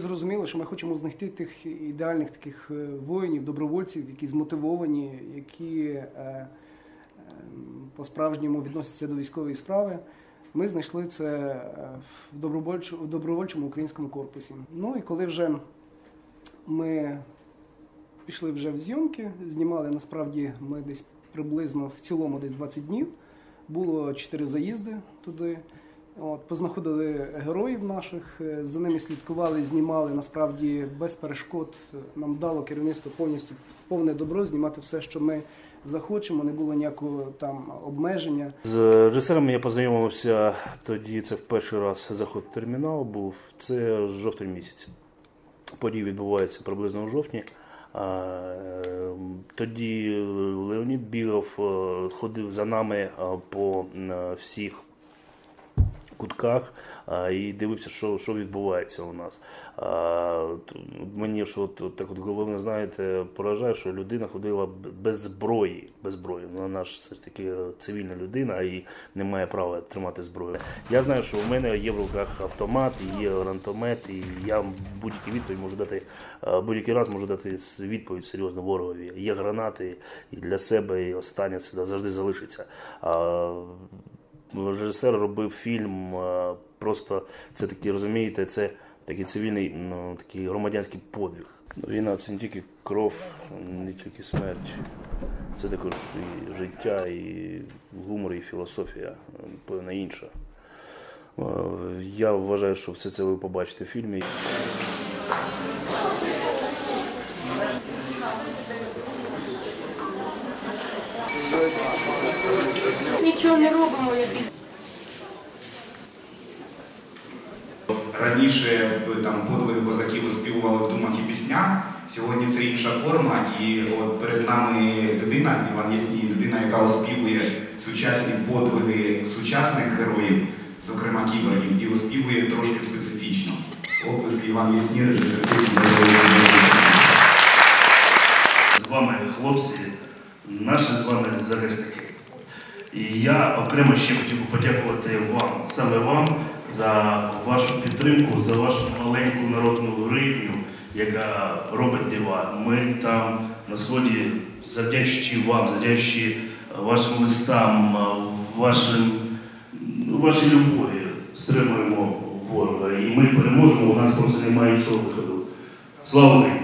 зрозуміли, що ми хочемо знайти тих ідеальних таких е, воїнів, добровольців, які змотивовані, які е, е, по-справжньому відносяться до військової справи. Ми знайшли це в добровольчому, українському корпусі. Ну і коли вже ми пішли вже в зйомки, знімали насправді ми десь приблизно в цілому десь 20 днів. Було 4 заїзди туди. От, познаходили героїв наших, е, за ними слідкували, знімали насправді без перешкод. Нам дало керівництво повністю повне добро знімати все, що ми захочемо, не було ніякого там обмеження. З режисером я познайомився тоді. Це в перший раз заход в термінал був. Це жовтень місяця. Події відбуваються приблизно у жовтні. Е, Тоді Леонід бігав, е, ходив за нами по всіх кутках а, і дивився, що, що відбувається у нас. А, мені що от, так от головне, знаєте, поражає, що людина ходила без зброї. Без зброї. Вона наш все ж таки е, цивільна людина і не має права тримати зброю. Я знаю, що у мене є в руках автомат, є гранатомет, і я будь-який відповідь можу дати е, будь-який раз можу дати відповідь серйозно ворогові. Є гранати і для себе, і останнє це завжди залишиться. А, режисер робив фільм. е, Просто це такий, розумієте, це такий цивільний, ну такий громадянський подвиг. Війна це не тільки кров, не тільки смерть. Це також і життя, і гумор, і філософія, певна інша. Е, Я вважаю, що все це ви побачите в фільмі. Нічого не робимо, як і Раніше там подвиги козаків оспівували в думах і піснях. Сьогодні це інша форма, і от перед нами людина, Іван Ясній, людина, яка оспівує сучасні подвиги сучасних героїв, зокрема кіборгів, і оспівує трошки специфічно. Оплески Іван Ясній, режисер з вами хлопці, наші з вами захисники. І я окремо ще хотів би подякувати вам, саме вам, за вашу підтримку, за вашу маленьку народну гривню, яка робить дива. Ми там на сході, завдячуючи вам, завдячуючи вашим листам, вашим, вашій любові, стримуємо ворога. І ми переможемо, у нас просто немає іншого виходу. Слава Україні!